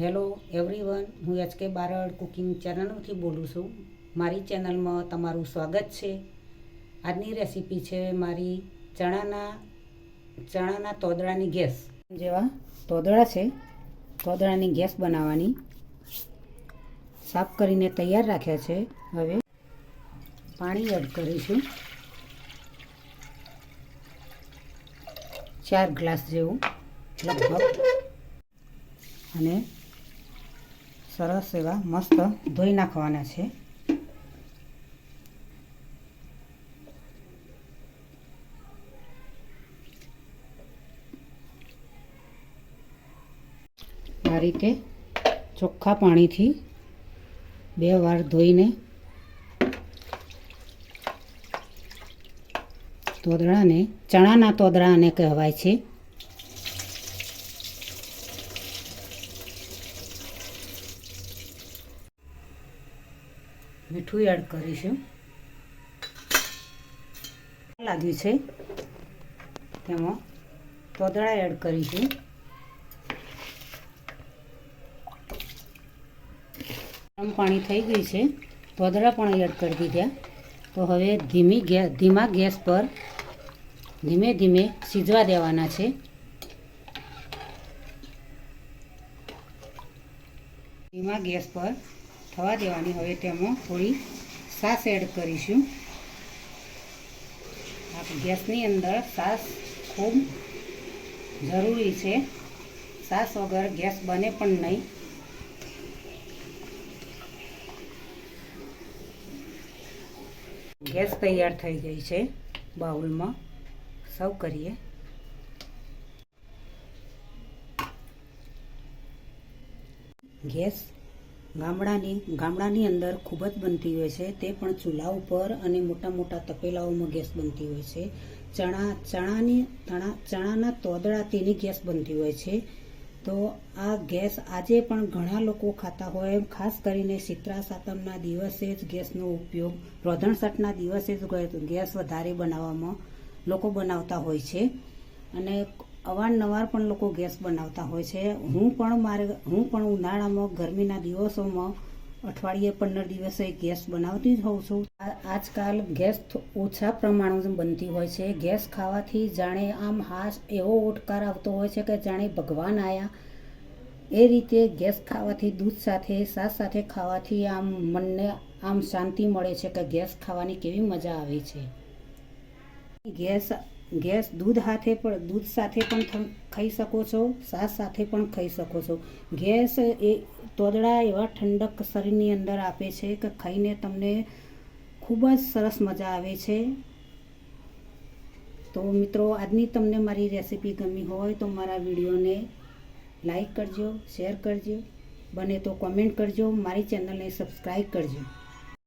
Hello everyone હું H K Barad cooking ચેનલથી બોલું છું. મારી ચેનલમાં તમારું સ્વાગત છે. આજની રેસીપી છે મારી ચણાના ચણાના તોદડાની ગેસ. જેવા તોદડા છે તોદડાની ગેસ બનાવવાની. સાફ કરીને તૈયાર રાખ્યા છે. હવે પાણી એડ કરીશું. ચાર ગ્લાસ જેવું લગભગ. અને સરસ એવા મસ્ત ધોઈ નાખવાના છે. આ રીતે ચોખ્ખા પાણીથી બે વાર ધોઈને તોદડાને ચણાના તોદડાને કહેવાય છે. મીઠું એડ કરીશું. લાગ્યું છે. તેમાં તોદળા એડ કરીશું. ગરમ પાણી થઈ ગયું છે. તોદળા પણ એડ કરી દીધા. તો હવે ધીમી ગેસ, ધીમા ગેસ પર ધીમે ધીમે સીજવા દેવાના છે. ધીમા ગેસ પર થવા દેવાની. હવે તેમાં થોડી સાસ એડ કરીશું. ગેસની અંદર સાસ ખૂબ જરૂરી છે. સાસ વગર ગેસ બને પણ નહીં. ગેસ તૈયાર થઈ ગઈ છે બાઉલમાં. સર્વ કરીએ. ગેસ ગામડાની ગામડાની અંદર ખૂબ જ બનતી હોય છે. તે પણ ચૂલા ઉપર અને મોટા મોટા તપેલાઓમાં ગેસ બનતી હોય છે. ચણા, ચણાની ચણા ચણાના તોદડા તેની ગેસ બનતી હોય છે. તો આ ગેસ આજે પણ ઘણા લોકો ખાતા હોય. ખાસ કરીને શીતળા સાતમના દિવસે જ ગેસનો ઉપયોગ રોધણસઠના દિવસે જ ગેસ વધારે બનાવવામાં લોકો બનાવતા હોય છે. અને અવારનવાર પણ લોકો ગેસ બનાવતા હોય છે. હું પણ મારે, હું પણ ઉનાળામાં ગરમીના દિવસોમાં અઠવાડિયે પંદર દિવસે ગેસ બનાવતી જ હોઉં છું. આજકાલ ગેસ ઓછા પ્રમાણમાં બનતી હોય છે. ગેસ ખાવાથી જાણે આમ હાશ એવો ઓટકાર આવતો હોય છે કે જાણે ભગવાન આવ્યા એ રીતે ગેસ ખાવાથી દૂધ સાથે, સાસ સાથે ખાવાથી આમ મનને આમ શાંતિ મળે છે કે ગેસ ખાવાની કેવી મજા આવે છે. ગેસ ગેસ દૂધ હાથે પણ, દૂધ સાથે પણ ખાઈ શકો છો, સાસ સાથે પણ ખાઈ શકો છો. ગેસ એ તોદડા એવા ઠંડક શરીરની અંદર આપે છે કે ખાઈને તમને ખૂબ જ સરસ મજા આવે છે. તો મિત્રો, આજની તમને મારી રેસીપી ગમી હોય તો મારા વિડીયોને લાઈક કરજો, શેર કરજો. બને તો કોમેન્ટ કરજો, મારી ચેનલને સબસ્ક્રાઈબ કરજો.